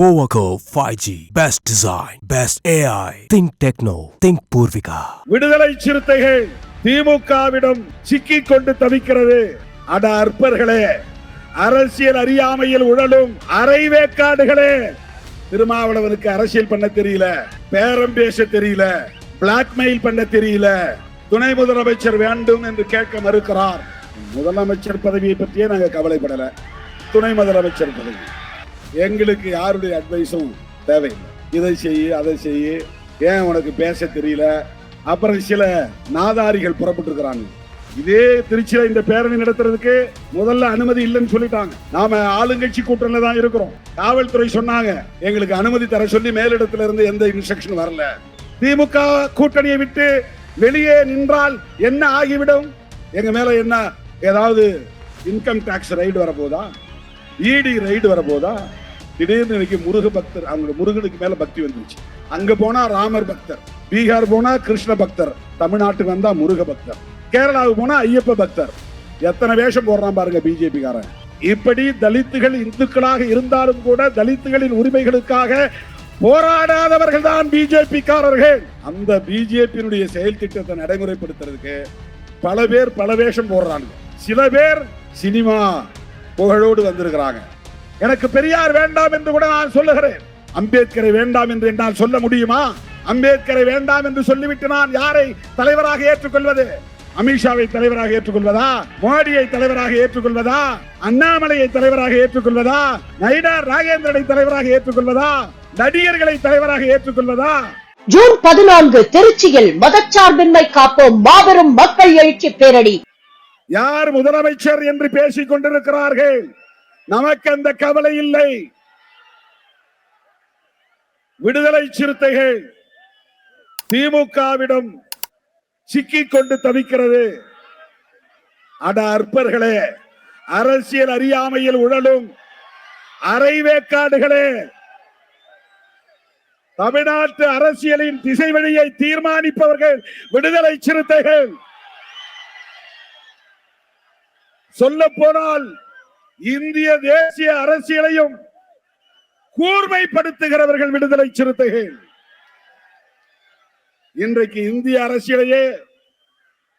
போவகோ five G best design best AI think techno think Poorvika Viduthalai Chiruthaigal திமுகவிடம் சிக்கி கொண்டு தவிக்கிறது. அட அற்பர்களே அரசியல் அறியாமையில் உழலும் அரைவேக்காடுகளே திருமாவளவனுக்கு அரசியல் பண்ண தெரியல பேரம் பேச தெரியல பிளாக்மெயில் பண்ண தெரியல. துணை முதலமைச்சர் வேண்டும் என்று கேட்க மறுக்கிறார். முதலமைச்சர் பதவியை பற்றியே நாங்கள் கவலைப்படல. துணை முதலமைச்சர் பதவி. எங்களுக்கு யாருடைய அட்வைஸும் தேவையில்லை. இதை செய்யு அதை செய். ஏன் உனக்கு பேச தெரியல? அப்புறம் சில நாதாரிகள் புறப்பட்டுருக்கிறாங்க. இதே திருச்சியில இந்த பேரணி நடத்துறதுக்கு முதல்ல அனுமதி இல்லைன்னு சொல்லிட்டாங்க. நாம ஆளுங்கட்சி கூட்டணியில தான் இருக்கிறோம். காவல்துறை சொன்னாங்க எங்களுக்கு அனுமதி தர சொல்லி மேலிடத்துல இருந்து எந்த இன்ஸ்ட்ரக்ஷன் வரல. திமுக கூட்டணியை விட்டு வெளியே நின்றால் என்ன ஆகிவிடும்? எங்க மேல என்ன ஏதாவது இன்கம் டாக்ஸ் ரைடு வரப்போதா? இடி ரைடு வரப்போதா? திடீர்னு இன்னைக்கு முருக பக்தர் அவங்க முருகனுக்கு மேல பக்தி வந்துருச்சு. அங்க போனா ராமர் பக்தர் பீகார் போனா கிருஷ்ண பக்தர் தமிழ்நாட்டுக்கு வந்தா முருக பக்தர் கேரளாவுக்கு போனா ஐயப்ப பக்தர். எத்தனை வேஷம் போடுறான் பாருங்க பிஜேபி காரன் இப்படி தலித்துகள் இந்துக்களாக இருந்தாலும் கூட தலித்துகளின் உரிமைகளுக்காக போராடாதவர்கள் தான் பிஜேபிக்காரர்கள். அந்த பிஜேபியினுடைய செயல் திட்டத்தை நடைமுறைப்படுத்துறதுக்கு பல பேர் பல வேஷம் போடுறாங்க. சில பேர் சினிமா புகழோடு வந்திருக்கிறாங்க. எனக்கு பெரியார் வேண்டாம் என்று கூட நான் சொல்லுகிறேன். அம்பேத்கரை வேண்டாம் என்று என்னால் சொல்ல முடியுமா? அம்பேத்கரை வேண்டாம் என்று சொல்லிவிட்டு நான் யாரை தலைவராக ஏற்றுக்கொள்வது? அமித்ஷாவை தலைவராக ஏற்றுக்கொள்வதா? மோடியை தலைவராக ஏற்றுக்கொள்வதா? அண்ணாமலையை தலைவராக ஏற்றுக்கொள்வதா? நயினார் ராகேந்திரனை தலைவராக ஏற்றுக்கொள்வதா? நடிகர்களை தலைவராக ஏற்றுக்கொள்வதா? ஜூன் பதினான்கு திருச்சியில் மதச்சார்பின்மை காப்போம் மாபெரும் மக்கள் எழுச்சி பேரணி. யார் முதலமைச்சர் என்று பேசிக் கொண்டிருக்கிறார்கள்? நமக்கு அந்த கவலை இல்லை. விடுதலை சிறுத்தைகள் திமுகவிடம் சிக்கிக் கொண்டு தவிக்கிறது. அட அற்பர்களே அரசியல் அறியாமையில் உழலும் அரைவேக்காடுகளே. தமிழ்நாட்டு அரசியலின் திசை வழியை தீர்மானிப்பவர்கள் விடுதலை சிறுத்தைகள். சொல்ல போனால் இந்திய தேசிய அரசியலையும் கூர்மைப்படுத்துகிறவர்கள் விடுதலை சிறுத்தைகள். இன்றைக்கு இந்திய அரசியலையே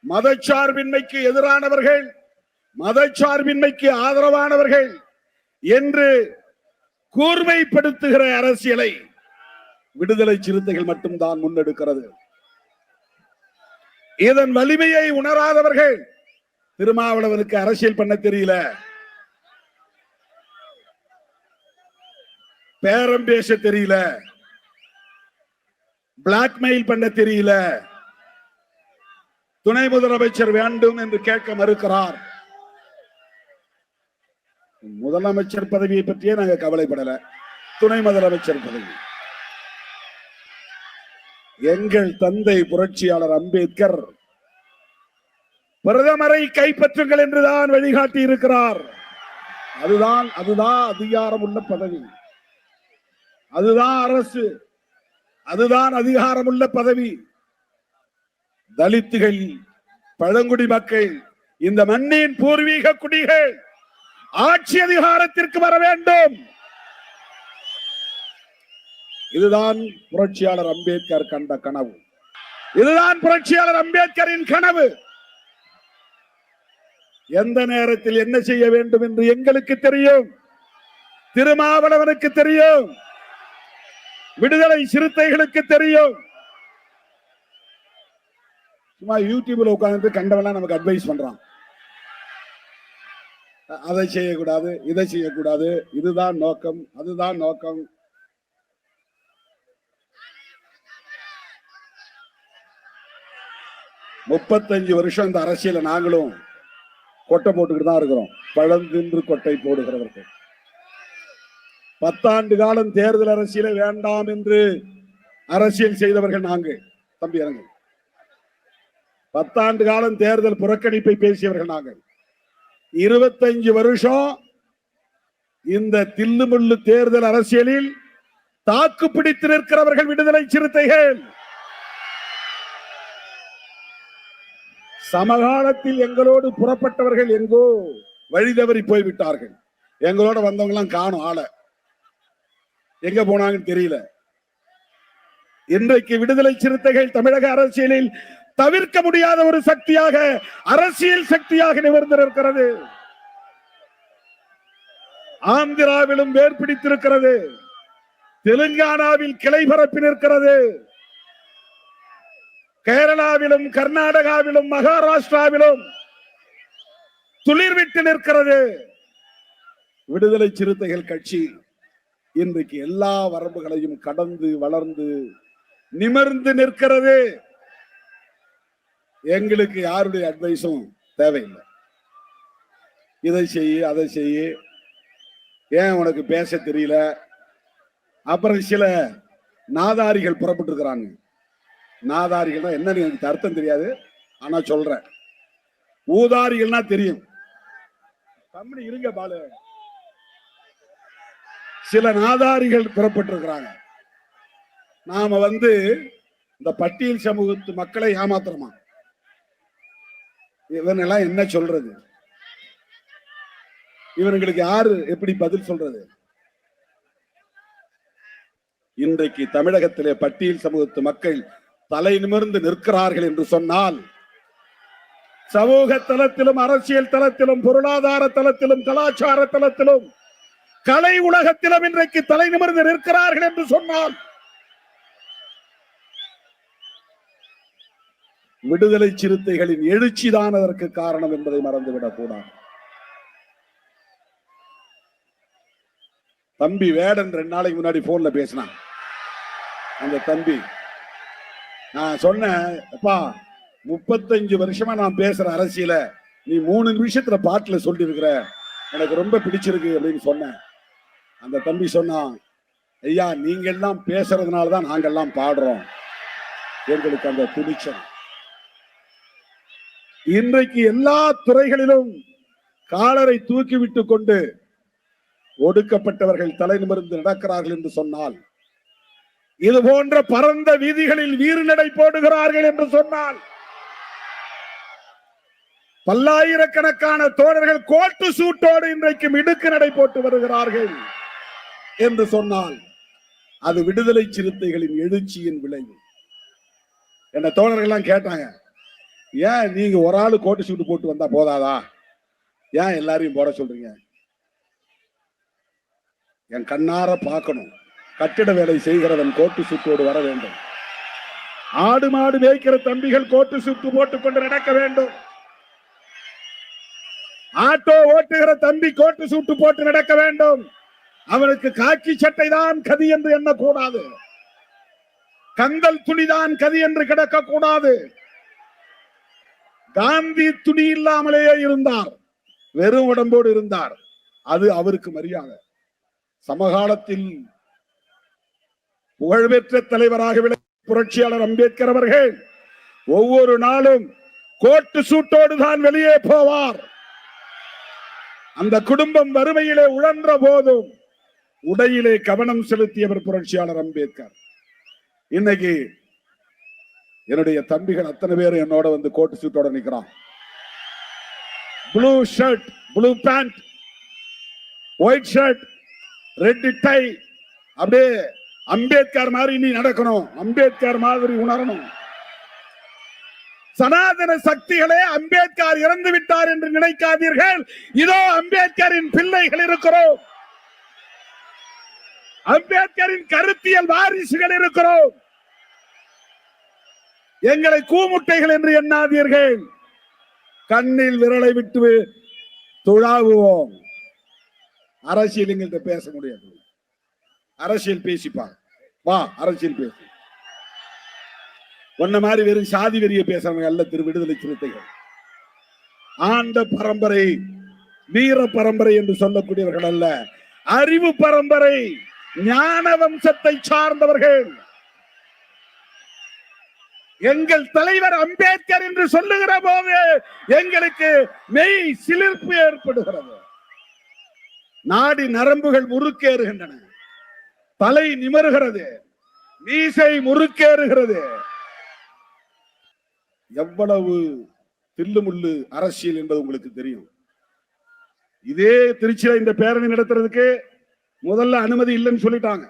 மதச்சார்பின்மைக்கு எதிரானவர்கள் மதச்சார்பின்மைக்கு ஆதரவானவர்கள் என்று கூர்மைப்படுத்துகிற அரசியலை விடுதலை சிறுத்தைகள் மட்டும்தான் முன்னெடுக்கிறது. இதன் வலிமையை உணராதவர்கள் திருமாவளவனுக்கு அரசியல் பண்ண தெரியல. பேரம் பேச தெரியல. பிளாக்மெயில் பண்ண தெரியல. துணை முதலமைச்சர் வேண்டும் என்று கேட்க மறுக்கிறார். முதலமைச்சர் பதவியை பற்றியே நாங்க கவலைப்படல. துணை முதலமைச்சர் பதவி. எங்கள் தந்தை புரட்சியாளர் அம்பேத்கர் பிரதமரை கைப்பற்றுங்கள் என்றுதான் வழிகாட்டி இருக்கிறார் அதுதான் அதுதான் அதிகாரம் உள்ள பதவி. அதுதான் அரசு. அதுதான் அதிகாரமுள்ள பதவி. தலித்துகள் பழங்குடி மக்கள் இந்த மண்ணின் பூர்வீக குடிகள் ஆட்சி அதிகாரத்திற்கு வர வேண்டும். இதுதான் புரட்சியாளர் அம்பேத்கர் கண்ட கனவு. இதுதான் புரட்சியாளர் அம்பேத்கரின் கனவு. எந்த நேரத்தில் என்ன செய்ய வேண்டும் என்று எங்களுக்கு தெரியும். திருமாவளவனுக்கு தெரியும். விடுதலை சிறுத்தைகளுக்கு தெரியும். சும்மா யூடியூப்ல உட்கார்ந்து கண்டவெல்லாம் நமக்கு அட்வைஸ் பண்றான். அதை செய்யக்கூடாது இதை செய்யக்கூடாது இதுதான் நோக்கம் அதுதான் நோக்கம். முப்பத்தஞ்சு வருஷம் இந்த அரசியல நாங்களும் கொட்டை போட்டுக்கிட்டு தான் இருக்கிறோம். பழந்தின்று கொட்டை போடுகிறவர்கள். பத்தாண்டு காலம் தேர்தல் அரசியலை வேண்டாம் என்று அரசியல் செய்தவர்கள் நாங்கள். தம்பி இறங்கு. பத்தாண்டு காலம் தேர்தல் புறக்கணிப்பை பேசியவர்கள் நாங்கள். இருபத்தஞ்சு வருஷம் இந்த தில்லுமுள்ளு தேர்தல் அரசியலில் தாக்கு பிடித்து நிற்கிறவர்கள் விடுதலை சிறுத்தைகள். சமகாலத்தில் எங்களோடு புறப்பட்டவர்கள் எங்கோ வழி தவறி போய்விட்டார்கள். எங்களோட வந்தவங்க எல்லாம் காணும் ஆளை. எங்க போனாங்கன்னு தெரியல. இன்றைக்கு விடுதலை சிறுத்தைகள் தமிழக அரசியலில் தவிர்க்க முடியாத ஒரு சக்தியாக அரசியல் சக்தியாக நிமிர்ந்திருக்கிறது. ஆந்திராவிலும் வேர் பிடித்திருக்கிறது தெலுங்கானாவில் கிளை பரப்பி நிற்கிறது. கேரளாவிலும் கர்நாடகாவிலும் மகாராஷ்டிராவிலும் துளிர்விட்டு நிற்கிறது. விடுதலை சிறுத்தைகள் கட்சி இன்றைக்கு எல்லா வரம்புகளையும் கடந்து வளர்ந்து நிமிர்ந்து நிற்கிறது. எங்களுக்கு யாருடைய அட்வைஸும் தேவையில்லை. இதை செய்ய அதை செய்ய. ஏன் உனக்கு பேச தெரியல? அப்புறம் சில நாதாரிகள் புறப்பட்டு இருக்கிறாங்க நாதாரிகள்னா என்னன்னு எனக்கு அர்த்தம் தெரியாது. ஆனா சொல்றேன். ஊதாரிகள்னா தெரியும். தம்பி இருங்க பாலு. சில நாதாரிகள் புறப்பட்டிருக்கிறாங்க. நாம வந்து இந்த பட்டியல் சமூகத்து மக்களை ஏமாத்துறோமா? இவனெல்லாம் என்ன சொல்றது? இவனுங்களுக்கு யாரு எப்படி பதில் சொல்றது? இன்றைக்கு தமிழகத்திலே பட்டியல் சமூகத்து மக்கள் தலை நிமிர்ந்து நிற்கிறார்கள் என்று சொன்னால் சமூக தளத்திலும் அரசியல் தளத்திலும் பொருளாதார தளத்திலும் கலாச்சார தளத்திலும் கலை உலகத்திலும் இன்றைக்கு தலை நிமிர்ந்து நிற்கிறார்கள் என்று சொன்னால் விடுதலை சிறுத்தைகளின் எழுச்சிதான் அதற்கு காரணம் என்பதை மறந்துவிடக் கூடாது. தம்பி வேடன் ரெண்டு நாளைக்கு முன்னாடி போன்ல பேசினான். அந்த தம்பி நான் சொன்னேன் அப்பா முப்பத்தஞ்சு வருஷமா நான் பேசுற அரசியல நீ மூணு நிமிஷத்துல பாட்டுல சொல்லி இருக்கிற எனக்கு ரொம்ப பிடிச்சிருக்கு அப்படின்னு சொன்னேன். அந்த தம்பி சொன்னான் ஐயா நீங்க எல்லாம் பேசுறதுனால தான் நாங்கெல்லாம் பாடுறோம். எங்களுக்கு அந்த துணிச்சல். இன்றைக்கு எல்லா துறைகளிலும் காலரை தூக்கி விட்டு கொண்டு ஒடுக்கப்பட்டவர்கள் தலை நிமிர்ந்து நடக்கிறார்கள் என்று சொன்னால் இது போன்ற பரந்த வீதிகளில் வீறு நடை போடுகிறார்கள் என்று சொன்னால் பல்லாயிரக்கணக்கான தோழர்கள் கோட்டு சூட்டோடு இன்றைக்கு மிடுக்கு நடை போட்டு வருகிறார்கள். என்று சொன்னால் அது விடுதலை சிறுத்தைகளின் எழுச்சியின் விளைவு என்ன தோழர்கள்லாம் கேட்டாங்க ஏன் நீங்க ஒரு ஆளு கோட்டு சூட்டு போட்டு வந்தா போதாதா? ஏன் எல்லாரையும் போட சொல்றீங்க? என் கண்ணார பார்க்கணும். கட்டிட வேலை செய்கிறவன் கோட்டு சுட்டோடு வர வேண்டும். ஆடு மாடு மேய்க்கிற தம்பிகள் கோட்டு சுட்டு போட்டுக் கொண்டு நடக்க வேண்டும். ஆட்டோ ஓட்டுகிற தம்பி கோட்டு சூட்டு போட்டு நடக்க வேண்டும். அவனுக்கு காக்கி சட்டை தான் கதி என்று எண்ணக்கூடாது. கந்தல் துணிதான் கதி என்று கிடக்க கூடாது காந்தி துணி இல்லாமலேயே இருந்தார். வெறும் உடம்போடு இருந்தார். அது அவருக்கு மரியாதை. சமகாலத்தில் புகழ்பெற்ற தலைவராக விளங்கிய புரட்சியாளர் அம்பேத்கர் அவர்கள் ஒவ்வொரு நாளும் கோட்டு சூட்டோடு தான் வெளியே போவார். அந்த குடும்பம் வறுமையிலே உழன்ற போதும் உடையிலே கவனம் செலுத்தியவர் புரட்சியாளர் அம்பேத்கர். இன்னைக்கு என்னுடைய தம்பிகள் அத்தனை பேரும் என்னோட வந்து கோட்டு சூட்டோட நிக்கிறான் blue shirt blue pant white shirt red tie அப்படியே அம்பேத்கர் மாதிரி நீ நடக்கணும். அம்பேத்கர் மாதிரி உணரணும். சனாதன சக்திகளே அம்பேத்கர் இறந்து விட்டார் என்று நினைக்காதீர்கள். இதோ அம்பேத்கரின் பிள்ளைகள் இருக்கிறோம். அம்பேத்கரின் கருத்தியல் வாரிசுகள் இருக்கிறோம். எங்களை கூமுட்டைகள் என்று எண்ணாதீர்கள். கண்ணில் விரலை விட்டு துழாவுவோம். அரசியல் எங்கள்கிட்ட பேச முடியாது. அரசியல் பேசிப்பா வா அரசியல் பேசு. ஒன்ன மாதிரி வெறும் சாதி வெறிய பேசுறவங்க அல்ல திரு விடுதலை சிறுத்தைகள். ஆண்ட பரம்பரை வீர பரம்பரை என்று சொல்லக்கூடியவர்கள் அல்ல. அறிவு பரம்பரை. ஞான வம்சத்தை சார்ந்தவர்கள். எங்கள் தலைவர் அம்பேத்கர் என்று சொல்லுகிற போது எங்களுக்கு மெய் சிலிர்ப்பு ஏற்படுகிறது. நாடி நரம்புகள் முறுக்கேறுகின்றன தலை நிமருகிறது. மீசை முறுக்கேறுகிறது. எவ்வளவு தில்லுமுள்ளு அரசியல் என்பது உங்களுக்கு தெரியும். இதே திருச்சியில இந்த பேரணி நடத்துறதுக்கு முதல்ல அனுமதி இல்லைன்னு சொல்லிட்டாங்க.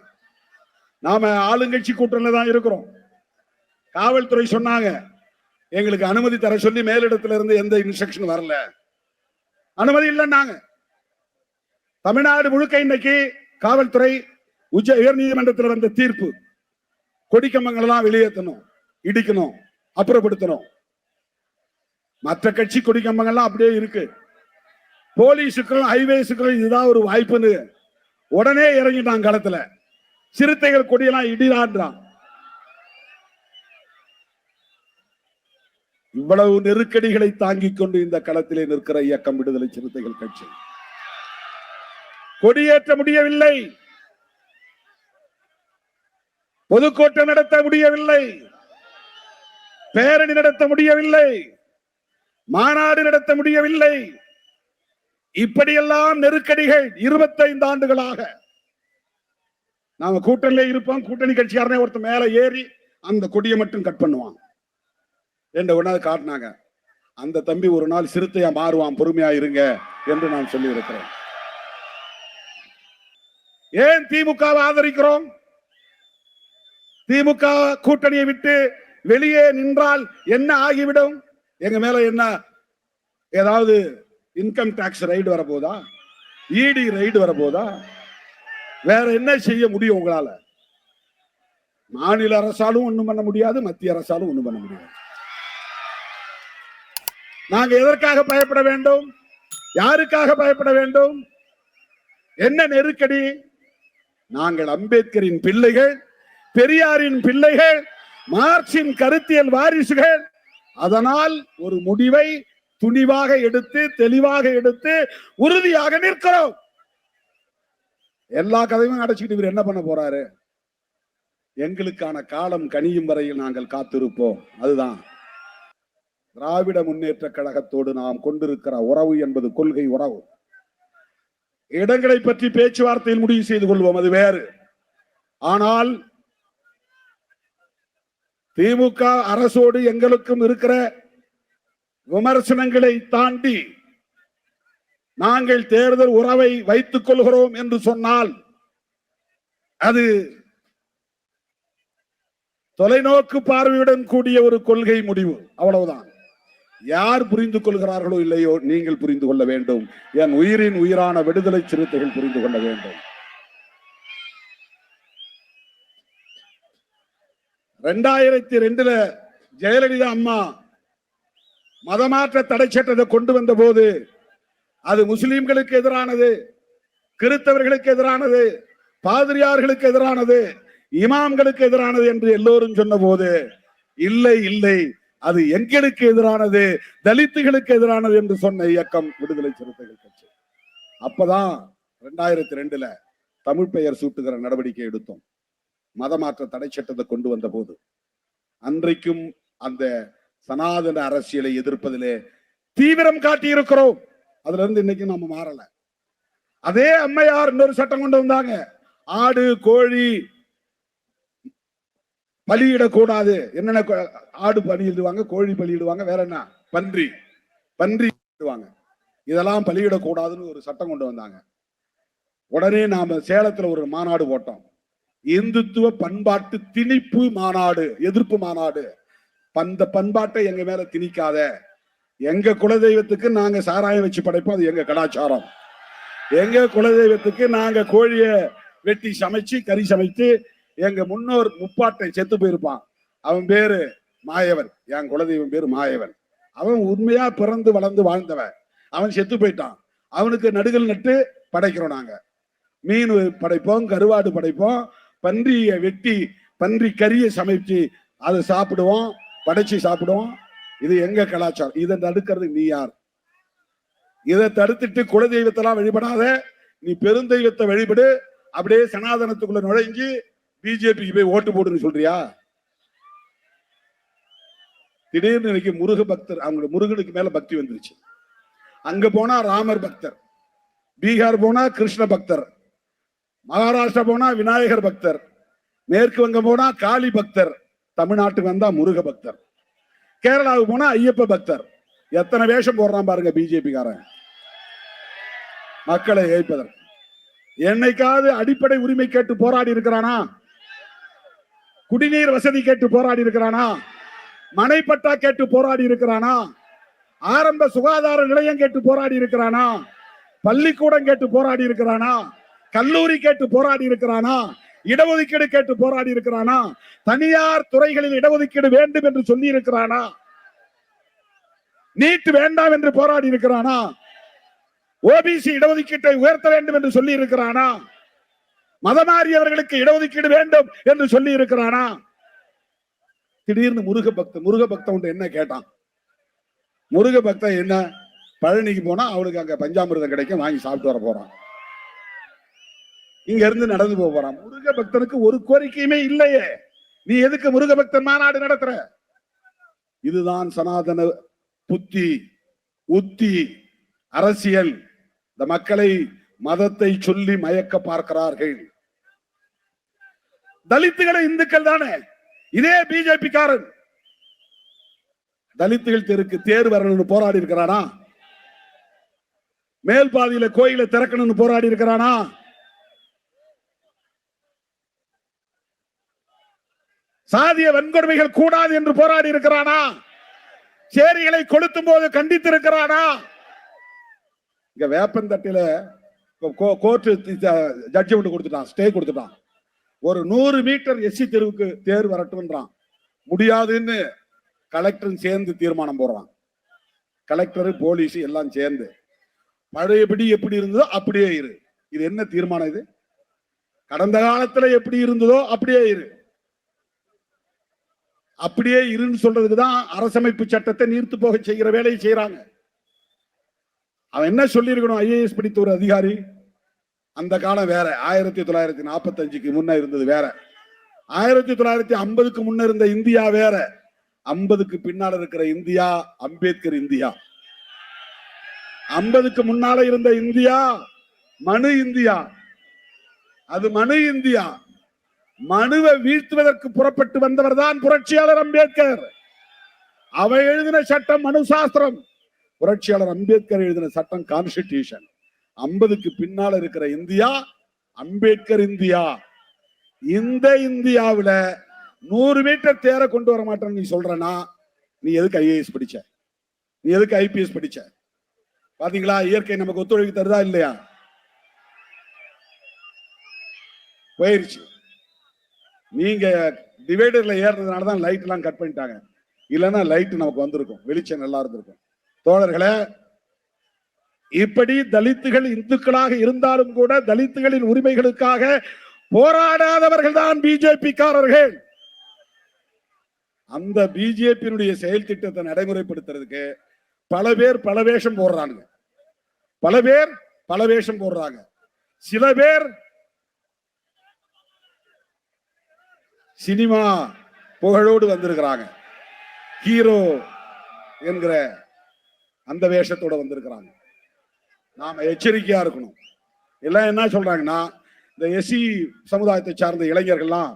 நாம ஆளுங்கட்சி கூட்டணியில தான் இருக்கிறோம். காவல்துறை சொன்னாங்க எங்களுக்கு அனுமதி தர சொல்லி மேலிடத்துல இருந்து எந்த இன்ஸ்ட்ரக்ஷன் வரல. அனுமதி இல்லைன்னாங்க தமிழ்நாடு முழுக்க இன்னைக்கு காவல்துறை உச்ச உயர் நீதிமன்றத்தில் வந்த தீர்ப்பு. கொடிக்கம்பங்களெல்லாம் வெளியேற்றணும் இடிக்கணும் அப்புறப்படுத்தணும். மற்ற கட்சி கொடிக்கம்பங்கள்லாம் அப்படியே இருக்கு. போலீஸுக்கும் ஹைவேஸுக்கும் இதுதான் ஒரு வாய்ப்புன்னு உடனே இறங்கிட்டான் களத்துல. சிறுத்தைகள் கொடியெல்லாம் இடிலான்றான் இவ்வளவு நெருக்கடிகளை தாங்கிக் கொண்டு இந்த களத்திலே நிற்கிற இயக்கம் விடுதலை சிறுத்தைகள் கட்சி. கொடியேற்ற முடியவில்லை. பொதுக்கூட்டம் நடத்த முடியவில்லை. பேரணி நடத்த முடியவில்லை. மாநாடு நடத்த முடியவில்லை. இப்படியெல்லாம் நெருக்கடிகள் இருபத்தைந்து ஆண்டுகளாக நாம கூட்டணியில இருப்போம். கூட்டணி கட்சிக்காரனே ஒருத்தர் மேல ஏறி அந்த கொடியை மட்டும் கட் பண்ணுவான். என்ற உடனே காட்டினாங்க அந்த தம்பி ஒரு நாள் சிறுத்தையா மாறுவான் பொறுமையா இருங்க என்று நான் சொல்லி இருக்கிறேன் ஏன் திமுகவை ஆதரிக்கிறோம்? திமுக கூட்டணியை விட்டு வெளியே நின்றால் என்ன ஆகிவிடும்? எங்க மேல என்ன ஏதாவது இன்கம் டாக்ஸ் ரைடு வரப்போதா? இடி ரைடு வரப்போதா? வேற என்ன செய்ய முடியும் உங்களால? மாநில அரசாலும் ஒண்ணும் பண்ண முடியாது மத்திய அரசாலும் ஒண்ணும் பண்ண முடியாது. நாங்க எதற்காக பயப்பட வேண்டும்? யாருக்காக பயப்பட வேண்டும்? என்ன நெருக்கடி? நாங்கள் அம்பேத்கரின் பிள்ளைகள் பெரியாரின் பிள்ளைகள் மார்க்சின் கருத்தியல் வாரிசுகள். அதனால் ஒரு முடிவை துணிவாக எடுத்து தெளிவாக எடுத்து உறுதியாக நிற்கிறோம். எல்லா கதையும் அடைச்சிக்கிட்டு இவர் என்ன பண்ண போறாரு? எங்களுக்கான காலம் கனியும் வரையில் நாங்கள் காத்திருப்போம். அதுதான். திராவிட முன்னேற்ற கழகத்தோடு நாம் கொண்டிருக்கிற உறவு என்பது கொள்கை உறவு. இடங்களை பற்றி பேச்சுவார்த்தையில் முடிவு செய்து கொள்வோம் அது வேறு. ஆனால் திமுக அரசோடு எங்களுக்கும் இருக்கிற விமர்சனங்களை தாண்டி நாங்கள் தேர்தல் உறவை வைத்துக் கொள்கிறோம் என்று சொன்னால் அது தொலைநோக்கு பார்வையுடன் கூடிய ஒரு கொள்கை முடிவு. அவ்வளவுதான். யார் புரிந்து கொள்கிறார்களோ இல்லையோ நீங்கள் புரிந்து கொள்ள வேண்டும். என் உயிரின் உயிரான விடுதலை சிறுத்தைகள் புரிந்து கொள்ள வேண்டும். ரெண்டாயிரத்தி ரெண்டுல ஜெயலலிதா அம்மா மதமாற்ற தடை சட்டத்தை கொண்டு வந்த போது அது முஸ்லிம்களுக்கு எதிரானது கிறித்தவர்களுக்கு எதிரானது பாதிரியார்களுக்கு எதிரானது இமாம்களுக்கு எதிரானது என்று எல்லோரும் சொன்ன போது இல்லை இல்லை அது எங்களுக்கு எதிரானது தலித்துகளுக்கு எதிரானது என்று சொன்ன இயக்கம் விடுதலை சிறுத்தைகள் கட்சி. அப்பதான் ரெண்டாயிரத்தி ரெண்டுல தமிழ் பெயர் சூட்டுகிற நடவடிக்கை எடுத்தோம். மதமாற்ற தடை சட்டத்தை கொண்டு வந்த போது அன்றைக்கும் அந்த சனாதன அரசியலை எதிர்ப்பதிலே தீவிரம் காட்டி இருக்கிறோம் அதுல இருந்து இன்னைக்கு நாம மாறல. அதே அம்மையார் இன்னொரு சட்டம் கொண்டு வந்தாங்க. ஆடு கோழி பலியிடக்கூடாது. என்னென்ன ஆடு பலியிடுவாங்க கோழி பலியிடுவாங்க வேற என்ன? பன்றி. பன்றி இதெல்லாம் பலியிடக்கூடாதுன்னு ஒரு சட்டம் கொண்டு வந்தாங்க. உடனே நாம சேலத்துல ஒரு மாநாடு போட்டோம். இந்துத்துவ பண்பாட்டு திணிப்பு மாநாடு எதிர்ப்பு மாநாடு. அந்த பண்பாட்டை எங்க மேல திணிக்காத. எங்க குலதெய்வத்துக்கு நாங்க சாராயம் வச்சு படைப்போம் அது எங்க கலாச்சாரம். எங்க குலதெய்வத்துக்கு நாங்க கோழிய வெட்டி சமைச்சு கறி சமைத்து எங்க முன்னோர் முப்பாட்டை செத்து போயிருப்பான். அவன் பேரு மாயவன். என் குலதெய்வம் பேரு மாயவன். அவன் உண்மையா பிறந்து வளர்ந்து வாழ்ந்தவன். அவன் செத்து போயிட்டான். அவனுக்கு நடுகள் நட்டு படைக்கிறோம் நாங்க. மீன் படைப்போம் கருவாடு படைப்போம் பன்றியை வெட்டி பன்றி கறியை சமைச்சு அதை சாப்பிடுவோம். படைச்சு சாப்பிடுவோம். இது எங்க கலாச்சாரம்? இதை தடுக்கிறது நீ யார்? இதை தடுத்துட்டு குலதெய்வத்தெல்லாம் வழிபடாத நீ பெருந்தெய்வத்தை வழிபடு அப்படியே சனாதனத்துக்குள்ள நுழைஞ்சு பிஜேபிக்கு போய் ஓட்டு போடுன்னு சொல்றியா? திடீர்னு இன்னைக்கு முருக பக்தர் அவங்களோட முருகனுக்கு மேல பக்தி வந்துருச்சு. அங்க போனா ராமர் பக்தர் பீகார் போனா கிருஷ்ண பக்தர் மகாராஷ்டிரா போனா விநாயகர் பக்தர் மேற்கு வங்கம் போனா காளி பக்தர் தமிழ்நாட்டுக்கு வந்தா முருக பக்தர். கேரளாவுக்கு போனா ஐயப்ப பக்தர். எத்தனை வேஷம் போடுறான் பாருங்க பிஜேபி காரன் மக்களை ஏய்ப்பதற்கு. என்னைக்காவது அடிப்படை உரிமை கேட்டு போராடி இருக்கிறானா? குடிநீர் வசதி கேட்டு போராடி இருக்கிறானா? மனைப்பட்டா கேட்டு போராடி இருக்கிறானா? ஆரம்ப சுகாதார நிலையம் கேட்டு போராடி இருக்கிறானா? பள்ளிக்கூடம் கேட்டு போராடி இருக்கிறானா? கல்லூரி கேட்டு போராடி இருக்கிறானா? இடஒதுக்கீடு கேட்டு போராடி இருக்கிறானா? தனியார் துறைகளில் இடஒதுக்கீடு வேண்டும் என்று சொல்லி இருக்கிறானா? நீட் வேண்டாம் என்று போராடி இருக்கிறானா? ஓபிசி இடஒதுக்கீட்டை உயர்த்த வேண்டும் என்று சொல்லி இருக்கிறானா? மதமாறியவர்களுக்கு இடஒதுக்கீடு வேண்டும் என்று சொல்லி இருக்கிறானா? திடீர்னு முருக பக்தன் முருக பக்தன் என்ன கேட்டான்? முருக பக்தன் என்ன? பழனிக்கு போனா அவனுக்கு அங்க பஞ்சாமிரதம் கிடைக்கும் வாங்கி சாப்பிட்டு வர போறான். இங்க இருந்து நடந்து போறான். முருக பக்தனுக்கு ஒரு கோரிக்கையுமே இல்லையே. நீ எதுக்கு முருக பக்தன் மாநாடு நடத்துற? இதுதான் சனாதன புத்தி உத்தி அரசியல். இந்த மக்களை மதத்தை சொல்லி மயக்க பார்க்கிறார்கள். தலித்துகளை இந்துக்கள் தானே? இதே பிஜேபி காரன் தலித்துகள் தெருக்கு தேர் வரணும்னு போராடி இருக்கிறானா? மேல் பாதியில கோயிலை திறக்கணும்னு போராடி இருக்கிறானா? சாதிய வன்கொடுமைகள் கூடாது என்று போராடி இருக்கிறானா? சேரிகளை கொளுத்தும் போது கண்டித்து இருக்கிறானா இங்க வேப்பந்தட்டில கோர்ட்டு ஜட்ஜ்மெண்ட் கொடுத்துட்டான் ஸ்டே கொடுத்துட்டான். ஒரு நூறு மீட்டர் எஸ்சி தெருவுக்கு தேர் வரட்டும்ன்றான். முடியாதுன்னு கலெக்டரும் சேர்ந்து தீர்மானம் போடுறான். கலெக்டரு போலீஸ் எல்லாம் சேர்ந்து. பழையபடி எப்படி இருந்ததோ அப்படியே இரு. இது என்ன தீர்மானம் இது? கடந்த காலத்துல எப்படி இருந்ததோ அப்படியே இரு. அப்படியே இருன்னு சொல்றதுக்கு தான் அரசமைப்பு சட்டத்தை நீர்த்து போக செய்கிற வேலையை செய்யறாங்க அவன் என்ன சொல்லியிருக்கணும்? ஐஏஎஸ் படித்த ஒரு அதிகாரி? அந்த காலம் வேற. ஆயிரத்தி தொள்ளாயிரத்தி நாற்பத்தஞ்சுக்கு முன்ன இருந்தது வேற. ஆயிரத்தி தொள்ளாயிரத்தி ஐம்பதுக்கு முன்ன இருந்த இந்தியா வேற. ஐம்பதுக்கு பின்னால் இருக்கிற இந்தியா அம்பேத்கர் இந்தியா. ஐம்பதுக்கு முன்னால இருந்த இந்தியா மனு இந்தியா. அது மனு இந்தியா. மனுவை வீழ்த்துவதற்கு புறப்பட்டு வந்தவர் தான் புரட்சியாளர் அம்பேத்கர். அவை எழுதின சட்டம் மனு சாஸ்திரம் புரட்சியாளர் அம்பேத்கர் எழுதின சட்டம் கான்ஸ்டிடியூஷன் ஐம்பதுக்கு பின்னால இருக்கிற இந்தியா அம்பேத்கர் இந்தியா. இந்த இந்தியாவுல நூறு மீட்டர் தேர கொண்டு வர மாட்டேன்னு நீ சொல்றனா நீ எதுக்கு ஐஏஎஸ் படிச்ச? நீ எதுக்கு ஐபிஎஸ் படிச்ச? பாத்தீங்களா? இயற்கை நமக்கு ஒத்துழைப்பு தருதா இல்லையா? போயிருச்சு. நீங்க டிவைடர்ல ஏறுறதுனால தான் லைட் எல்லாம் கட் பண்ணிட்டாங்க. இல்லைன்னா லைட் நமக்கு வந்திருக்கும். வெளிச்சம் நல்லா இருந்திருக்கும். தோழர்களே இப்படி தலித்துகள் இந்துக்களாக இருந்தாலும் கூட தலித்துகளின் உரிமைகளுக்காக போராடாதவர்கள் தான் பிஜேபிக்காரர்கள். அந்த பிஜேபியினுடைய செயல் திட்டத்தை நடைமுறைப்படுத்துறதுக்கு பல பேர் பல வேஷம் போடுறாங்க பல பேர் பல வேஷம் போடுறாங்க. சில பேர் சினிமா புகழோடு வந்திருக்கிறாங்க. ஹீரோ என்கிற அந்த வேஷத்தோட வந்திருக்கிறாங்க. நாம எச்சரிக்கையா இருக்கணும். எல்லாம் என்ன சொல்றாங்கன்னா இந்த எஸ்சி சமுதாயத்தை சார்ந்த இளைஞர்கள்லாம்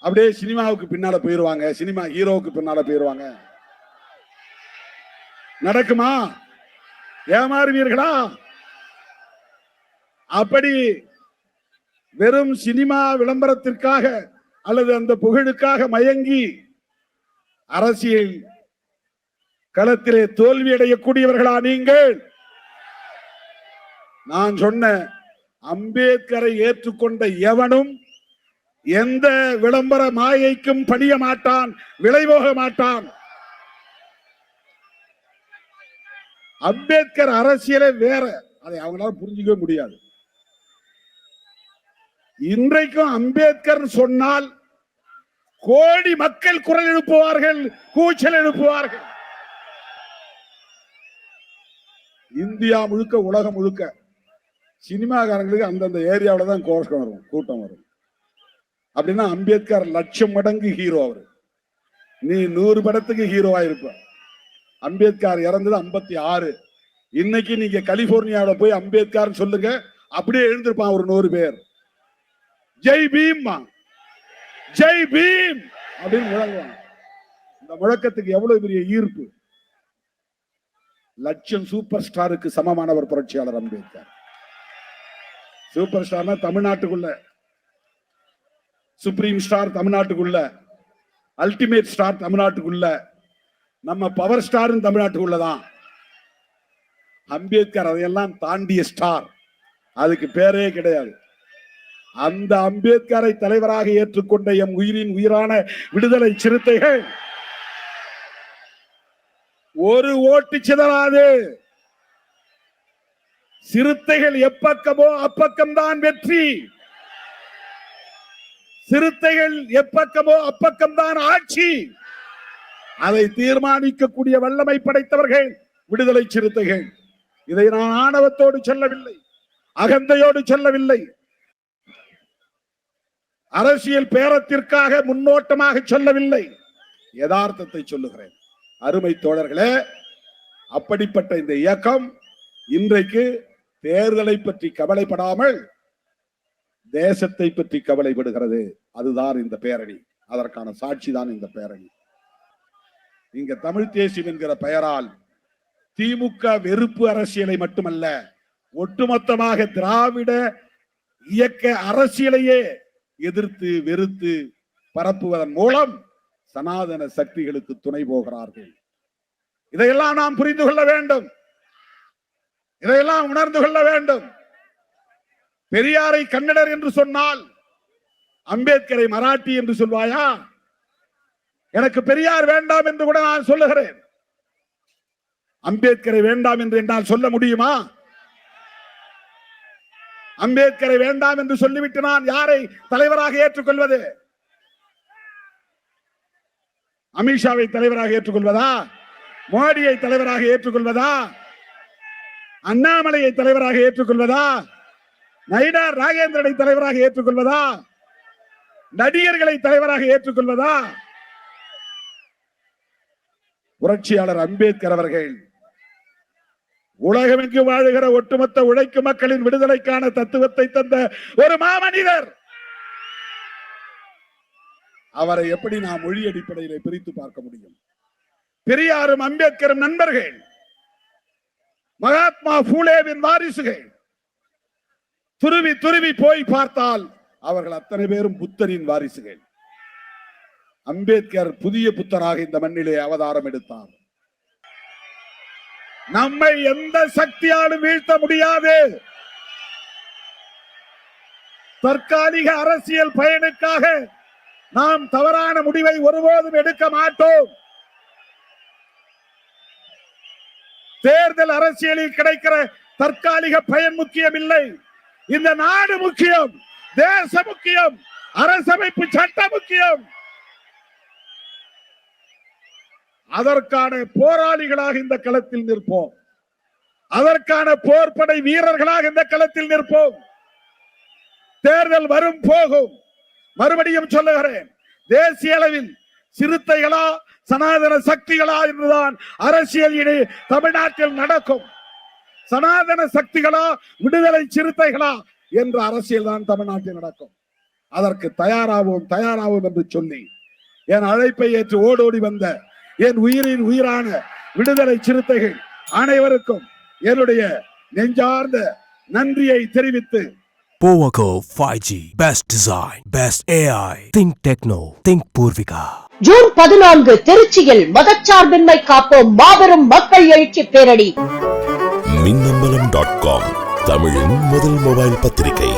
அப்படியே சினிமாவுக்கு பின்னால போயிருவாங்க. சினிமா ஹீரோவுக்கு பின்னால போயிருவாங்க. நடக்குமா? ஏமாறுவீர்களா? அப்படி வெறும் சினிமா விளம்பரத்திற்காக அல்லது அந்த புகழுக்காக மயங்கி அரசியல் களத்திலே தோல்வி அடையக்கூடியவர்களா நீங்கள்? நான் சொன்ன அம்பேத்கரை ஏற்றுக்கொண்ட எவனும் எந்த விளம்பர மாயைக்கும் பணிய மாட்டான் விளைபோக மாட்டான். அம்பேத்கர் அரசியலே வேற. அதை அவங்களால புரிஞ்சுக்கவே முடியாது. இன்றைக்கும் அம்பேத்கர் சொன்னால் கோடி மக்கள் குரல் எழுப்புவார்கள் கூச்சல் எழுப்புவார்கள். இந்தியா முழுக்க உலகம் முழுக்க சினிமாக்காரங்களுக்கு அந்தந்த ஏரியாவில தான் கோஷம் வரும் கூட்டம் வரும். அப்படின்னா அம்பேத்கர் லட்சம் மடங்கு ஹீரோ அவரு. நீ நூறு படத்துக்கு ஹீரோவா இருப்ப அம்பேத்கர் இறந்தது ஐம்பத்தி ஆறு. இன்னைக்கு நீங்க கலிபோர்னியாவில் போய் அம்பேத்கர் சொல்லுங்க அப்படியே எழுந்திருப்பான் ஒரு நூறு பேர். ஜெய் பீம். ஜெய் பீம். அப்படின்னு முழங்குவாங்க இந்த முழக்கத்துக்கு எவ்வளவு பெரிய ஈர்ப்பு? லட்சம் சூப்பர் ஸ்டாருக்கு சமமானவர் புரட்சியாளர் அம்பேத்கர். சூப்பர் ஸ்டார்னா தமிழ்நாட்டுக்குள்ள. சுப்ரீம் ஸ்டார் தமிழ்நாட்டுக்குள்ள. அல்டிமேட் ஸ்டார் தமிழ்நாட்டுக்குள்ள. நம்ம பவர் ஸ்டாரும் தமிழ்நாட்டுக்குள்ள தான். அம்பேத்கர் அதையெல்லாம் தாண்டிய ஸ்டார் அதுக்கு பேரே கிடையாது. அந்த அம்பேத்கரை தலைவராக ஏற்றுக்கொண்ட எம் உயிரின் உயிரான விடுதலை சிறுத்தைகள் ஒரு ஓட்டு சிதறாது. சிறுத்தைகள் எப்பக்கமோ அப்பக்கம்தான் வெற்றி. சிறுத்தைகள் எப்பக்கமோ அப்பக்கம்தான் ஆட்சி. அதை தீர்மானிக்கக்கூடிய வல்லமை படைத்தவர்கள் விடுதலை சிறுத்தைகள். இதை நான் ஆணவத்தோடு சொல்லவில்லை அகந்தையோடு சொல்லவில்லை. அரசியல் பேரத்திற்காக முன்னோட்டமாக சொல்லவில்லை. யதார்த்தத்தை சொல்லுகிறேன். அருமை தோழர்களே அப்படிப்பட்ட இந்த இயக்கம் இன்றைக்கு தேர்தலை பற்றி கவலைப்படாமல் தேசத்தை பற்றி கவலைப்படுகிறது. அதுதான் இந்த பேரணி. அதற்கான சாட்சி தான் இந்த பேரணி. இங்க தமிழ் தேசியம் என்கிற பெயரால் திமுக வெறுப்பு அரசியலை மட்டுமல்ல ஒட்டுமொத்தமாக திராவிட இயக்க அரசியலையே எதிர்த்து வெறுத்து பரப்புவதன் மூலம் சனாதன சக்திகளுக்கு துணை போகிறார்கள். இதையெல்லாம் நாம் புரிந்து கொள்ள வேண்டும். இதையெல்லாம் உணர்ந்து கொள்ள வேண்டும். பெரியாரை கன்னடர் என்று சொன்னால் அம்பேத்கரை மராட்டி என்று சொல்வாயா? எனக்கு பெரியார் வேண்டாம் என்று கூட நான் சொல்லுகிறேன். அம்பேத்கரை வேண்டாம் என்று என்னால் சொல்ல முடியுமா? அம்பேத்கரை வேண்டாம் என்று சொல்லிவிட்டு நான் யாரை தலைவராக ஏற்றுக்கொள்வது? அமித்ஷாவை தலைவராக ஏற்றுக்கொள்வதா? மோடியை தலைவராக ஏற்றுக்கொள்வதா? அண்ணாமலையை தலைவராக ஏற்றுக்கொள்வதா? நயினார் ராகேந்திரனை தலைவராக ஏற்றுக்கொள்வதா? நடிகர்களை தலைவராக ஏற்றுக்கொள்வதா? புரட்சியாளர் அம்பேத்கர் அவர்கள் உலகமெங்கு வாழுகிற ஒட்டுமொத்த உழைக்கும் மக்களின் விடுதலைக்கான தத்துவத்தை தந்த ஒரு மாமனிதர். அவரை எப்படி நாம் மொழி அடிப்படையில் பிரித்து பார்க்க முடியும்? பெரியாரும் அம்பேத்கரும் நண்பர்கள் மகாத்மா பூலேவின் வாரிசுகள் துருவி துருவி போய் பார்த்தால் அவர்கள் அத்தனை பேரும் புத்தரின் வாரிசுகள். அம்பேத்கர் புதிய புத்தராக இந்த மண்ணிலே அவதாரம் எடுத்தார். நம்மை எந்த சக்தியாலும் வீழ்த்த முடியாது. தற்காலிக அரசியல் பயனுக்காக நாம் தவறான முடிவை ஒருபோதும் எடுக்க மாட்டோம். தேர்தல் அரசியலில் கிடைக்கிற தற்காலிக பயன் முக்கியம் இல்லை. இந்த நாடு முக்கியம் தேச முக்கியம் அரசமைப்பு சட்டம் முக்கியம். அதற்கான போராளிகளாக இந்த களத்தில் நிற்போம். அதற்கான போர்ப்படை வீரர்களாக இந்த களத்தில் நிற்போம். தேர்தல் வரும் போகும். மறுபடியும் சொல்லுகிறேன் தேசிய அளவில் சிறுத்தைகளா சனாதன சக்திகளா என்றுதான் அரசியல் இனி தமிழ்நாட்டில் நடக்கும். சனாதன சக்திகளா விடுதலை சிறுத்தைகளா என்ற அரசியல் தான் தமிழ்நாட்டில் நடக்கும். அதற்கு தயாராகவும் தயாராகவும் என்று சொல்லி என் அழைப்பை ஏற்று ஓடோடி வந்த என் உயிரின் உயிரான விடுதலை சிறுத்தைகள் அனைவருக்கும் என்னுடைய நெஞ்சார்ந்த நன்றியை தெரிவித்து Powaco 5G. Best design. Best AI. Think Techno. Think Purvika. June பதினான்கு திருச்சியில் மதச்சார்பின்மை காப்போம் மாபெரும் மக்கள் எழுச்சி பேரணி மின்னம்பலம் டாட் காம் தமிழின் முதல் மொபைல் பத்திரிகை